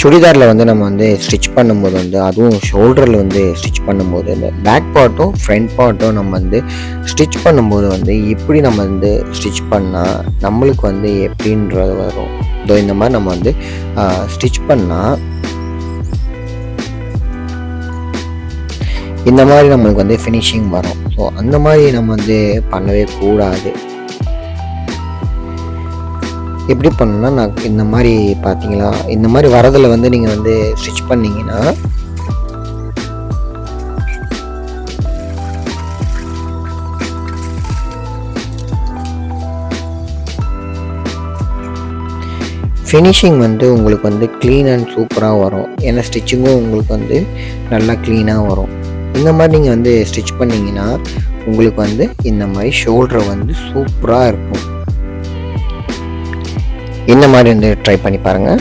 சுடிதாரில் வந்து நம்ம வந்து ஸ்டிச் பண்ணும்போது வந்து அதுவும் ஷோல்டரில் வந்து ஸ்டிச் பண்ணும்போது இந்த பேக் பார்ட்டும் ஃப்ரண்ட் பார்ட்டும் நம்ம வந்து ஸ்டிச் பண்ணும்போது வந்து எப்படி நம்ம வந்து ஸ்டிச் பண்ணால் நம்மளுக்கு வந்து எப்படின்றது வரும். இதோ இந்த மாதிரி நம்ம வந்து ஸ்டிச் பண்ணால் இந்த மாதிரி நம்மளுக்கு வந்து ஃபினிஷிங் வரும். ஸோ அந்த மாதிரி நம்ம வந்து பண்ணவே கூடாது. எப்படி பண்ணணும்னா நான் இந்த மாதிரி பார்த்தீங்களா இந்த மாதிரி வரதில் வந்து நீங்கள் வந்து ஸ்டிச் பண்ணிங்கன்னா ஃபினிஷிங் வந்து உங்களுக்கு வந்து க்ளீன் அண்ட் சூப்பராக வரும். ஏன்னா ஸ்டிச்சிங்கும் உங்களுக்கு வந்து நல்லா க்ளீனாக வரும். இந்த மாதிரி நீங்கள் வந்து ஸ்டிச் பண்ணிங்கன்னா உங்களுக்கு வந்து இந்த மாதிரி ஷோல்டர் வந்து சூப்பராக இருக்கும். இந்த மாதிரி வந்து ட்ரை பண்ணி பாருங்கள்